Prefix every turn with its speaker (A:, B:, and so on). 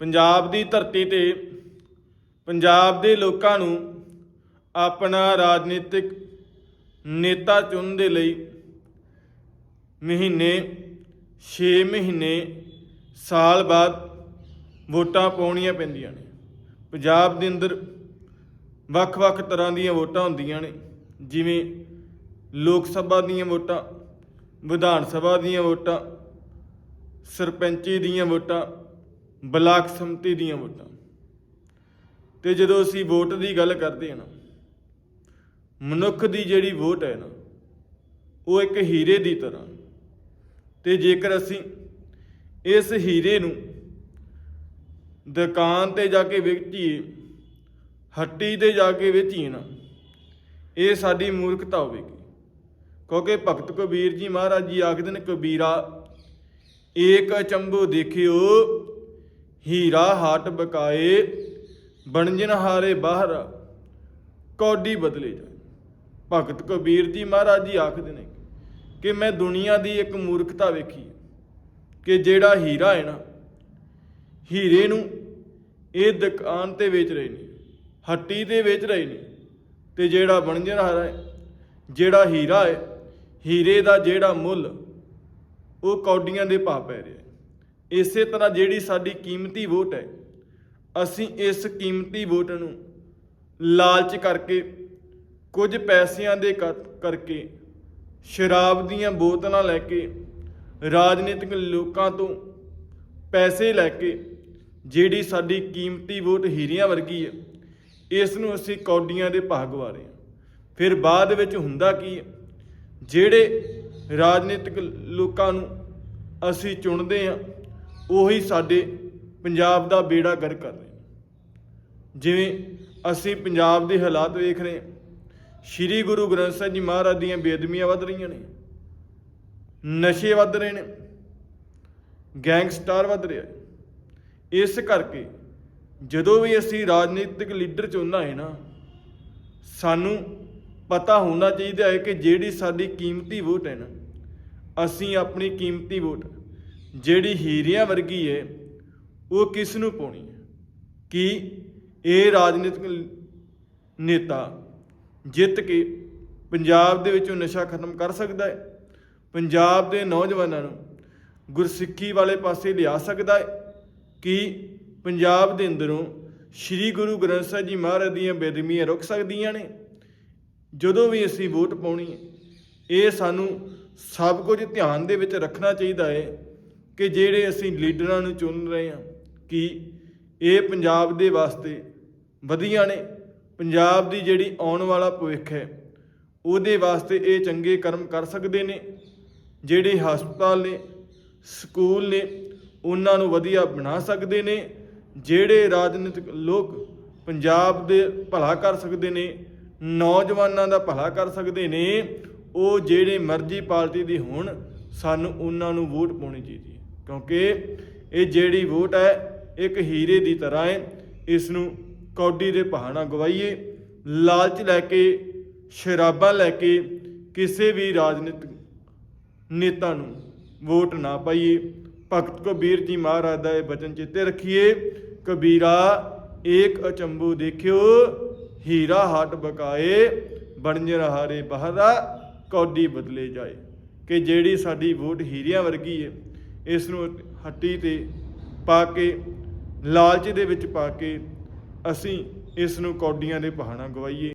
A: ਪੰਜਾਬ ਦੀ ਧਰਤੀ ਤੇ ਪੰਜਾਬ ਦੇ ਲੋਕਾਂ ਨੂੰ ਆਪਣਾ ਰਾਜਨੀਤਿਕ ਨੇਤਾ ਚੁਣਨ ਦੇ ਲਈ ਮਹੀਨੇ 6 ਮਹੀਨੇ, ਸਾਲ ਬਾਅਦ ਵੋਟਾਂ ਪਾਉਣੀਆਂ ਪੈਂਦੀਆਂ ਨੇ। ਪੰਜਾਬ ਦੇ ਅੰਦਰ ਵੱਖ-ਵੱਖ ਤਰ੍ਹਾਂ ਦੀਆਂ ਵੋਟਾਂ ਹੁੰਦੀਆਂ ਨੇ, ਜਿਵੇਂ ਲੋਕ ਸਭਾ ਦੀਆਂ ਵੋਟਾਂ, ਵਿਧਾਨ ਸਭਾ ਦੀਆਂ ਵੋਟਾਂ, ਸਰਪੰਚੀ ਦੀਆਂ ਵੋਟਾਂ ਬਲਾਕ ਸੰਮਤੀ ਦੀਆਂ ਵੋਟਾਂ। ਤੇ ਜਦੋਂ ਅਸੀਂ ਵੋਟ ਦੀ ਗੱਲ ਕਰਦੇ ਹਾਂ ਨਾ, ਮਨੁੱਖ ਦੀ ਜਿਹੜੀ ਵੋਟ ਹੈ ਨਾ, ਉਹ ਇੱਕ ਹੀਰੇ ਦੀ ਤਰ੍ਹਾਂ। ਤੇ ਜੇਕਰ ਅਸੀਂ ਇਸ ਹੀਰੇ ਨੂੰ ਦੁਕਾਨ ਤੇ ਜਾ ਕੇ ਵੇਚੀਏ, ਹੱਟੀ ਤੇ ਜਾ ਕੇ ਵੇਚੀਏ ਨਾ, ਇਹ ਸਾਡੀ ਮੂਰਖਤਾ ਹੋਵੇਗੀ। ਕਿਉਂਕਿ ਭਗਤ ਕਬੀਰ ਜੀ ਮਹਾਰਾਜ ਜੀ ਆਖਦੇ ਨੇ, ਕਬੀਰਾ, ਏਕ ਅਚੰਭੂ ਦੇਖਿਓ ਹੀਰਾ ਹਾਟ ਬਕਾਏ ਬਣਜਨ ਹਾਰੇ ਬਾਹਰ, ਕੌਡੀ ਬਦਲੇ ਜਾਏ। ਭਗਤ ਕਬੀਰ ਜੀ ਮਹਾਰਾਜ ਜੀ ਆਖਦੇ ਨੇ ਕਿ ਮੈਂ ਦੁਨੀਆ ਦੀ ਇੱਕ ਮੂਰਖਤਾ ਵੇਖੀ ਕਿ ਜਿਹੜਾ ਹੀਰਾ ਹੈ ਨਾ, ਹੀਰੇ ਨੂੰ ਇਹ ਦੁਕਾਨ ਤੇ ਵੇਚ ਰਹੇ ਨੇ, ਹੱਟੀ ਤੇ ਵੇਚ ਰਹੇ ਨੇ ਤੇ ਜਿਹੜਾ ਬਣਜਨ ਹਾਰਾ ਹੈ, ਜਿਹੜਾ ਹੀਰਾ ਹੈ, ਹੀਰੇ ਦਾ ਜਿਹੜਾ ਮੁੱਲ, ਉਹ ਕੌਡੀਆਂ ਦੇ ਭਾਅ ਪੈ ਰਿਹਾ ਹੈ। ਇਸੇ ਤਰ੍ਹਾਂ ਜਿਹੜੀ ਸਾਡੀ ਕੀਮਤੀ ਵੋਟ ਹੈ, ਅਸੀਂ ਇਸ ਕੀਮਤੀ ਵੋਟ ਨੂੰ ਲਾਲਚ ਕਰਕੇ, ਕੁਝ ਪੈਸਿਆਂ ਦੇ ਕਰ- ਕਰਕੇ ਸ਼ਰਾਬ ਦੀਆਂ ਬੋਤਲਾਂ ਲੈ ਕੇ, ਰਾਜਨੀਤਿਕ ਲੋਕਾਂ ਤੋਂ ਪੈਸੇ ਲੈ ਕੇ ਜਿਹੜੀ ਸਾਡੀ ਕੀਮਤੀ ਵੋਟ ਹੀਰਿਆਂ ਵਰਗੀ ਹੈ, ਇਸ ਨੂੰ ਅਸੀਂ ਕੌਡੀਆਂ ਦੇ ਭਾਅ ਗਵਾ ਰਹੇ ਹਾਂ। ਫਿਰ ਬਾਅਦ ਵਿੱਚ ਹੁੰਦਾ ਕੀ ਹੈ, ਜਿਹੜੇ ਰਾਜਨੀਤਿਕ ਲੋਕਾਂ ਨੂੰ ਅਸੀਂ ਚੁਣਦੇ ਹਾਂ ਉਹੀ ਸਾਡੇ ਪੰਜਾਬ ਦਾ ਬੇੜਾ ਗਰ ਕਰ ਰਹੇ ਜਿਵੇਂ ਅਸੀਂ ਪੰਜਾਬ ਦੇ ਹਾਲਾਤ ਵੇਖ ਰਹੇ ਹਾਂ, ਸ਼੍ਰੀ ਗੁਰੂ ਗ੍ਰੰਥ ਸਾਹਿਬ ਜੀ ਮਹਾਰਾਜ ਦੀਆਂ ਬੇਦਮੀਆਂ ਵੱਧ ਰਹੀਆਂ ਨੇ, ਨਸ਼ੇ ਵੱਧ ਰਹੇ ਨੇ, ਗੈਂਗਸਟਰ ਵੱਧ ਰਿਹਾ ਇਸ ਕਰਕੇ ਜਦੋਂ ਵੀ ਅਸੀਂ ਰਾਜਨੀਤਿਕ ਲੀਡਰ ਚੁਣਨਾ ਹੈ ਨਾ, ਸਾਨੂੰ ਪਤਾ ਹੋਣਾ ਚਾਹੀਦਾ ਹੈ ਕਿ ਜਿਹੜੀ ਸਾਡੀ ਕੀਮਤੀ ਵੋਟ ਹੈ ਨਾ, ਅਸੀਂ ਆਪਣੀ ਕੀਮਤੀ ਵੋਟ ਜਿਹੜੀ ਹੀਰਿਆਂ ਵਰਗੀ ਹੈ ਉਹ ਕਿਸ ਨੂੰ ਪਾਉਣੀ ਹੈ ਕਿ ਇਹ ਰਾਜਨੀਤਿਕ ਨੇਤਾ ਜਿੱਤ ਕੇ ਪੰਜਾਬ ਦੇ ਵਿੱਚੋਂ ਨਸ਼ਾ ਖਤਮ ਕਰ ਸਕਦਾ ਹੈ ਪੰਜਾਬ ਦੇ ਨੌਜਵਾਨਾਂ ਨੂੰ ਗੁਰਸਿੱਖੀ ਵਾਲੇ ਪਾਸੇ ਲਿਆ ਸਕਦਾ ਹੈ ਕਿ ਪੰਜਾਬ ਦੇ ਅੰਦਰੋਂ ਸ੍ਰੀ ਗੁਰੂ ਗ੍ਰੰਥ ਸਾਹਿਬ ਜੀ ਮਹਾਰਾਜ ਦੀਆਂ ਬੇਦਮੀਆਂ ਰੁਕ ਸਕਦੀਆਂ ਨੇ? ਜਦੋਂ ਵੀ ਅਸੀਂ ਵੋਟ ਪਾਉਣੀ ਹੈ ਇਹ ਸਾਨੂੰ ਸਭ ਕੁਝ ਧਿਆਨ ਦੇ ਵਿੱਚ ਰੱਖਣਾ ਚਾਹੀਦਾ ਹੈ ਕਿ ਜਿਹੜੇ ਅਸੀਂ ਲੀਡਰਾਂ ਨੂੰ ਚੁਣ ਰਹੇ ਹਾਂ, ਕਿ ਇਹ ਪੰਜਾਬ ਦੇ ਵਾਸਤੇ ਵਧੀਆ ਨੇ, ਪੰਜਾਬ ਦੀ ਜਿਹੜੀ ਆਉਣ ਵਾਲਾ ਭਵਿੱਖ ਹੈ, ਉਹਦੇ ਵਾਸਤੇ ਇਹ ਚੰਗੇ ਕਰਮ ਕਰ ਸਕਦੇ ਨੇ, ਜਿਹੜੇ ਹਸਪਤਾਲ ਨੇ, ਸਕੂਲ ਨੇ, ਉਹਨਾਂ ਨੂੰ ਵਧੀਆ ਬਣਾ ਸਕਦੇ ਨੇ, ਜਿਹੜੇ ਰਾਜਨੀਤਿਕ ਲੋਕ ਪੰਜਾਬ ਦੇ ਭਲਾ ਕਰ ਸਕਦੇ ਨੇ, ਨੌਜਵਾਨਾਂ ਦਾ ਭਲਾ ਕਰ ਸਕਦੇ ਨੇ, ਉਹ ਜਿਹੜੇ ਮਰਜ਼ੀ ਪਾਰਟੀ ਦੀ ਹੋਣ, ਸਾਨੂੰ ਉਹਨਾਂ ਨੂੰ ਵੋਟ ਪਾਉਣੀ ਚਾਹੀਦੀ ਹੈ। ਕਿਉਂਕਿ ਇਹ ਜਿਹੜੀ ਵੋਟ ਹੈ, ਇੱਕ ਹੀਰੇ ਦੀ ਤਰ੍ਹਾਂ ਹੈ। ਇਸ ਨੂੰ ਕੌਡੀ ਦੇ ਪਹਾਣਾ ਗਵਾਈਏ, ਲਾਲਚ ਲੈ ਕੇ, ਸ਼ਰਾਬਾਂ ਲੈ ਕੇ ਕਿਸੇ ਵੀ ਰਾਜਨੀਤਿਕ ਨੇਤਾ ਨੂੰ ਵੋਟ ਨਾ ਪਾਈਏ। ਭਗਤ ਕਬੀਰ ਜੀ ਮਹਾਰਾਜ ਦਾ ਇਹ ਬਚਨ ਚਿੱਤੇ ਰੱਖੀਏ, ਕਬੀਰਾ, ਏਕ ਅਚੰਬੂ ਦੇਖਿਓ, ਹੀਰਾ ਹਟ ਬਕਾਏ ਬਣਜਰ ਹਾਰੇ ਬਹਰਾ, ਕੌਡੀ ਬਦਲੇ ਜਾਏ। ਕਿ ਜਿਹੜੀ ਸਾਡੀ ਵੋਟ ਹੀਰਿਆਂ ਵਰਗੀ ਹੈ। ਇਸ ਨੂੰ ਹੱਟੀ ਤੇ ਪਾ ਕੇ, ਲਾਲਚ ਦੇ ਵਿੱਚ ਪਾ ਕੇ ਅਸੀਂ ਇਸ ਨੂੰ ਕੌਡੀਆਂ ਦੇ ਪਹਾਣਾ ਗਵਾਈਏ।